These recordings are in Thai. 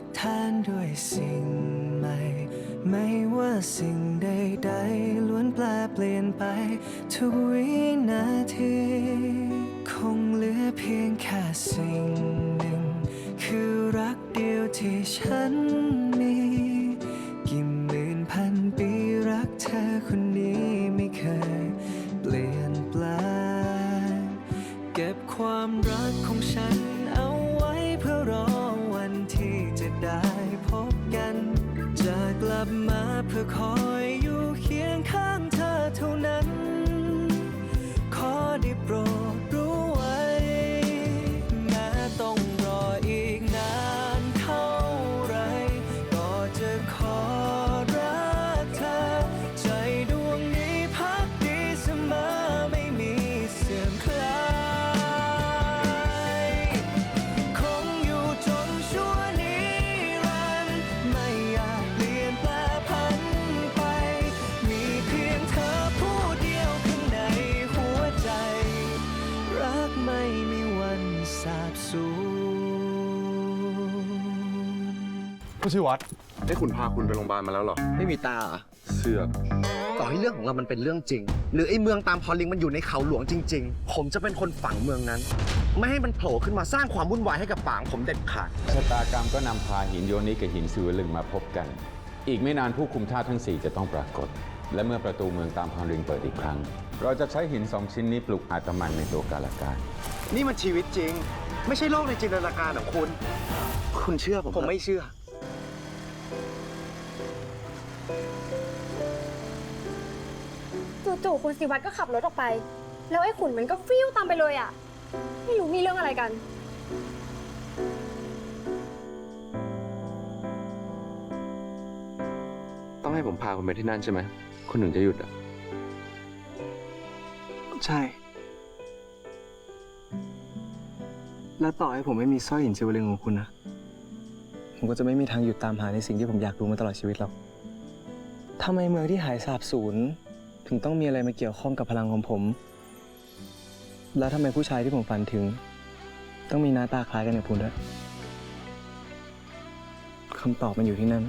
ดแทนด้วยสิ่งใหม่ ไม่ว่าสิ่งใดๆล้วนแปลเปลี่ยนไปทุกวินาที ผู้ชื่อวัดให้คุณพาคุณไปโรงพยาบาลมาแล้วเหรอ ไม่มีตาเหรอเสือกต่อให้เรื่องของเรามันเป็นเรื่องจริง หรือไอ้เมืองตามพอลิงมันอยู่ในเขาหลวงจริง ๆ ผมจะเป็นคนฝังเมืองนั้น ไม่ให้มันโผล่ขึ้นมาสร้างความวุ่นวายให้กับป่างผมเด็ดขาด ชะตากรรมก็นำพาหินโยนิกับหินสิวลึงมาพบกัน อีกไม่นานผู้คุมท่าตุทั้ง4จะต้องปรากฏ และเมื่อประตูเมืองตามพาริงเปิดอีกครั้ง เราจะใช้หินสองชิ้นนี้ปลุกอาตมันในตัวกาลการนี่มันชีวิตจริง ไม่ใช่โลกในจินตนาการของคุณ คุณเชื่อผมผมไม่เชื่อ จู่ๆคุณสิวัตรก็ขับรถออกไป แล้วไอ้ขุนมันก็ฟิวตามไปเลยอะ ไม่รู้มีเรื่องอะไรกัน ต้องให้ผมพาคุณไปที่นั่นใช่ไหม คุณถึงจะหยุดอะ ใช่ และต่อให้ผมไม่มีสร้อยหินสิวลึงของคุณนะ ผมก็จะไม่มีทางหยุดตามหาในสิ่งที่ผมอยากรู้มาตลอดชีวิตหรอกทำไมเมืองที่หายสาบสูญถึงต้องมีอะไรมาเกี่ยวข้องกับพลังของผม แล้วทำไมผู้ชายที่ผมฝันถึง ต้องมีหน้าตาคล้ายกันอย่างคุณด้วยคำตอบมันอยู่ที่นั่น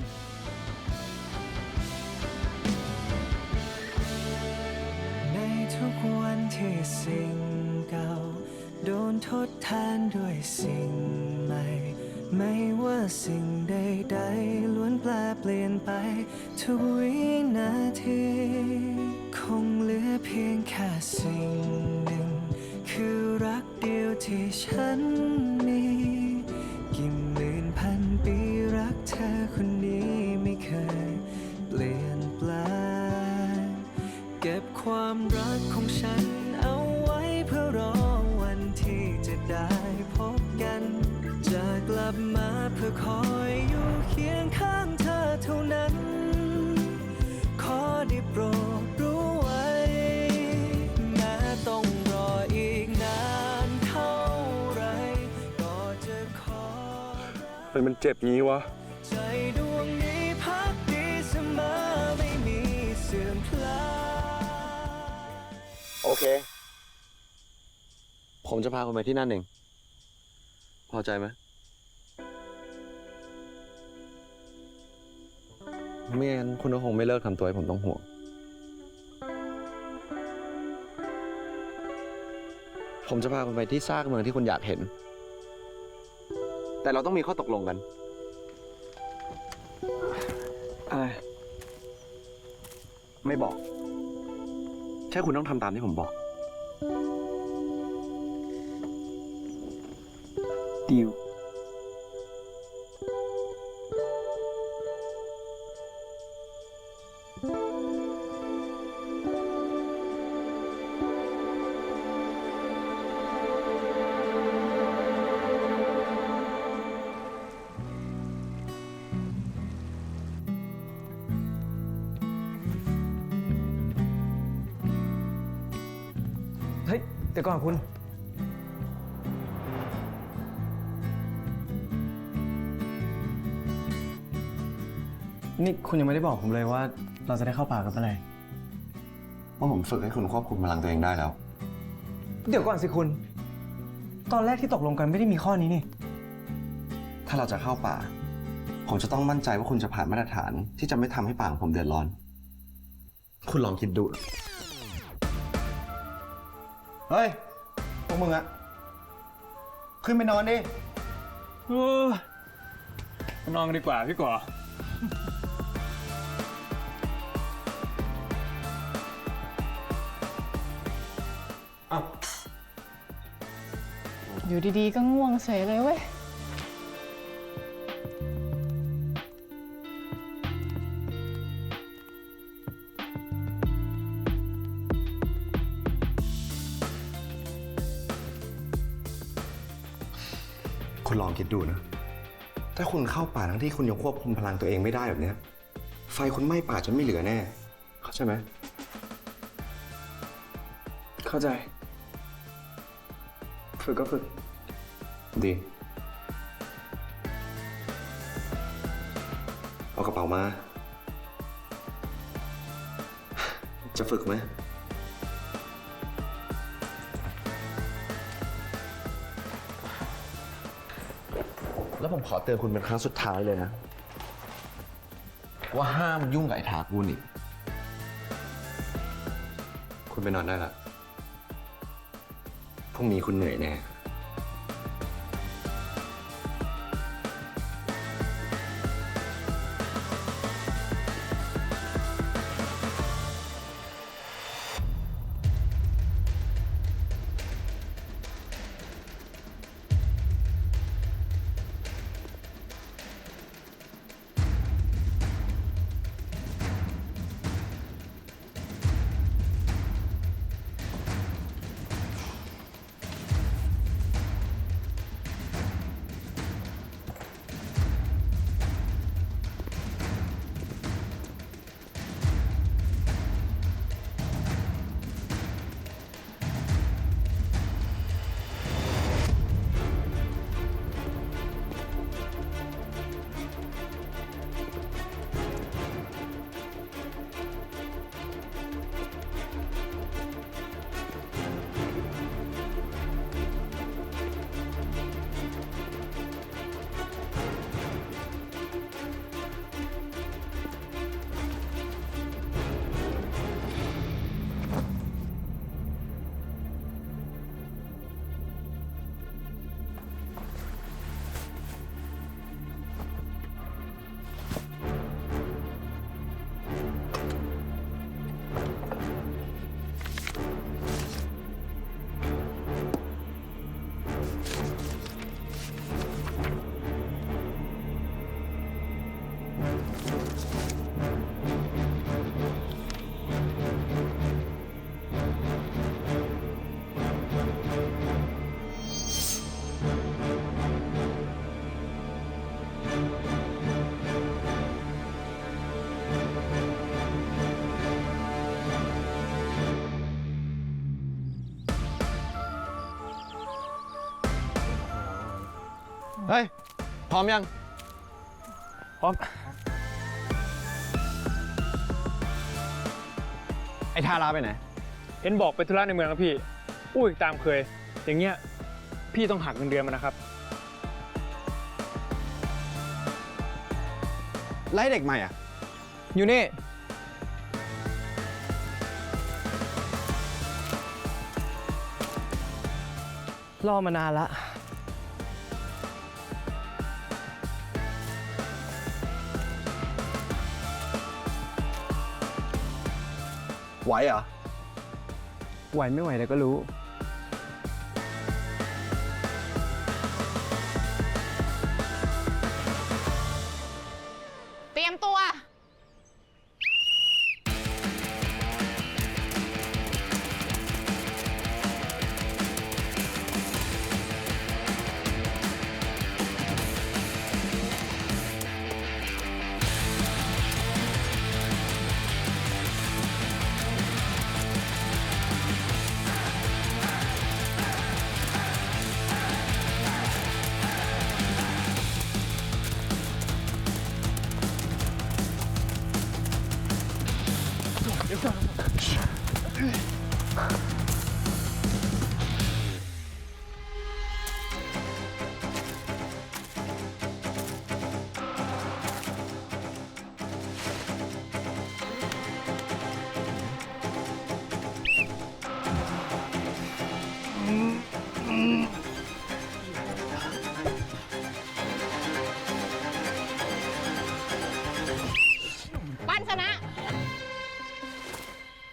ในทุกวันที่สิ่งเก่า โดนทดแทนด้วยสิ่งใหม่ ไม่ว่าสิ่งใดๆล้วนแปลเปลี่ยนไป ทุกวินาที คงเหลือเพียงแค่สิ่งหนึ่ง คือรักเดียวที่ฉันมีกี่หมื่นพันปีรักเธอคนนี้ไม่เคย เปลี่ยนแปลงเก็บความรักของ คอยอยู่เคียงข้างเธอเท่านั้น ขอได้โปรดรู้ไว้แม้ต้องรออีกนานเท่าไร ก็จะขอเฮ้ยมันเจ็บงี้วะ ใจดวงนี้พักดีเสมอไม่มีเสื่อมคลาย โอเค ผมจะพาคุณไปที่นั่นเอง พอใจไหม ไม่งั้นคุณก็คงไม่เลิกทำตัวให้ผมต้องห่วง ผมจะพาคุณไปที่ซากเมืองที่คุณอยากเห็น แต่เราต้องมีข้อตกลงกัน อะไร ไม่บอก แค่คุณต้องทำตามที่ผมบอก ดิว เฮ้ยเดี๋ยวก่อนคุณ นี่คุณยังไม่ได้บอกผมเลยว่า เราจะได้เข้าป่ากันเมื่อไหร่ว่าผมฝึกให้คุณควบคุมพลังตัวเองได้แล้ว เดี๋ยวก่อนสิคุณ ตอนแรกที่ตกลงกันไม่ได้มีข้อนี้นี่ ถ้าเราจะเข้าป่า ผมจะต้องมั่นใจว่าคุณจะผ่านมาตรฐานที่จะไม่ทำให้ป่าของผมเดือดร้อน คุณลองคิดดู เฮ้ย พวกมึงอะขึ้นไปนอนดิ เออนอนกันดีกว่าพี่ก่ออยู่ดีๆ ก็ง่วงเฉยเลยเว้ย คุณลองคิดดูนะ ถ้าคุณเข้าป่าทั้งที่คุณยังควบคุมพลังตัวเองไม่ได้แบบเนี้ย ไฟคุณไหม้ป่าจนไม่เหลือแน่ เข้าใจไหม เข้าใจ ฝึกก็ฝึก ดี เอากระเป๋ามา จะฝึกไหม แล้วผมขอเตือนคุณเป็นครั้งสุดท้ายเลยนะ ว่าห้ามยุ่งกับไอ้ถากูนี่คุณไปนอนได้ละพรุ่งนี้คุณเหนื่อยแน่ เฮ้ย พร้อมยัง พร้อม ไอ้ทาราไปไหน เห็นบอกไปธุระในเมืองครับพี่ อุ้ยตามเคย อย่างเงี้ย พี่ต้องหักเงินเดือนมันนะครับ ไล่เด็กใหม่อะ อยู่นี่ รอมานานละ ไหวเหรอ ไหวไม่ไหวแต่ก็รู้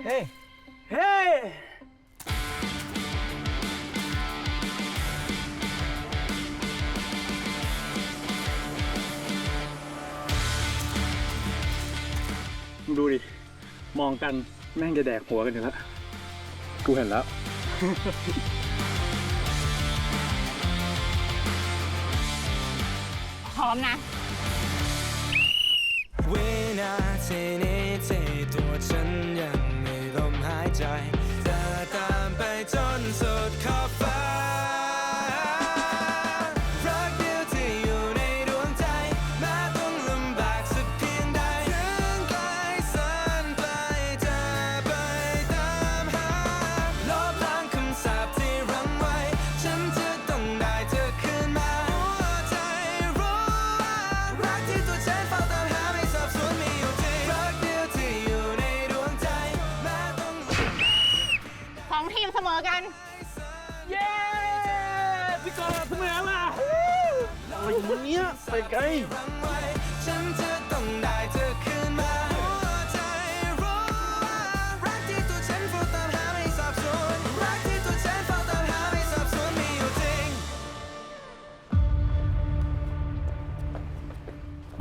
ฮ้เฮ้ดูดิ มองกันแม่งจะแดกหัวกันอยู่แล้ว กูเห็นแล้ว พร้อมนะ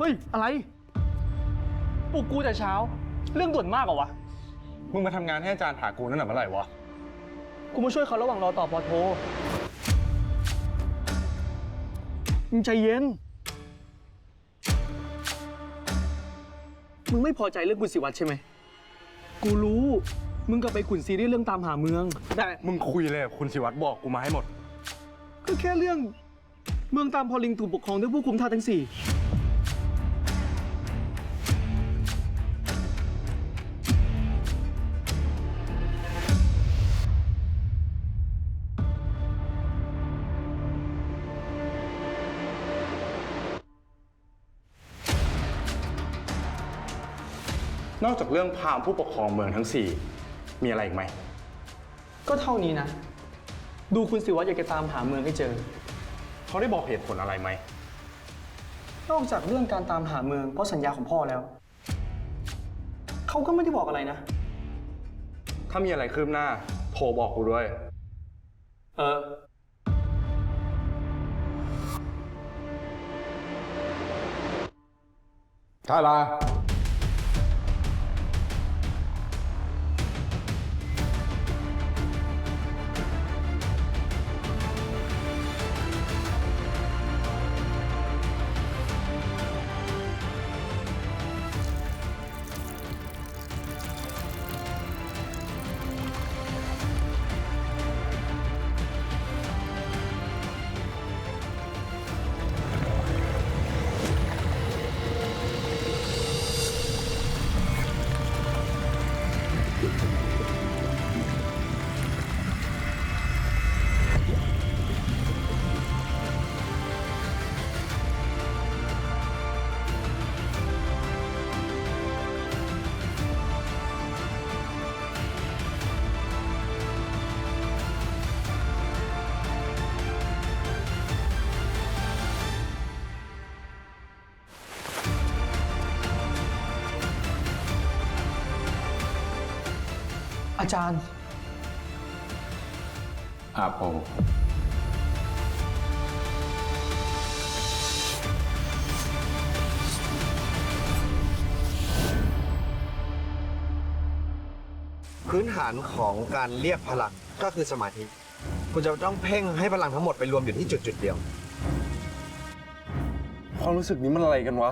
ฮ้ย อะไร ปลุกกูแต่เช้า เรื่องด่วนมากเหรอวะ มึงมาทำงานให้อาจารย์ผ่ากูนั่นแหละเมื่อไหร่วะ กูมาช่วยเขาระหว่างรอต่อปอโทมึงใจเย็น มึงไม่พอใจเรื่องคุณสิวัตรใช่ไหม กูรู้ มึงก็ไปขุนซีรีส์เรื่องตามหาเมือง แต่ มึงคุยเลยกับคุณสิวัตรบอกกูมาให้หมด ก็แค่เรื่อง เมืองตามพอลิงถูกปกครองด้วยผู้คุมท่าทั้งสี่ นอกจากเรื่องพราหมณ์ผู้ปกครองเมืองทั้ง4มีอะไรอีกไหม ก็เท่านี้นะ ดูคุณสิวัตรอยากจะตามหาเมืองให้เจอ เขาได้บอกเหตุผลอะไรไหม นอกจากเรื่องการตามหาเมืองเพราะสัญญาของพ่อแล้ว เขาก็ไม่ได้บอกอะไรนะ ถ้ามีอะไรคืบหน้าโทรบอกกูด้วย เออ ทารา อาจารย์อาโปพื้นฐานของการเรียกพลังก็คือสมาธิ คุณจะต้องเพ่งให้พลังทั้งหมดไปรวมอยู่ที่จุดจุดๆเดียว ความรู้สึกนี้มันอะไรกันวะ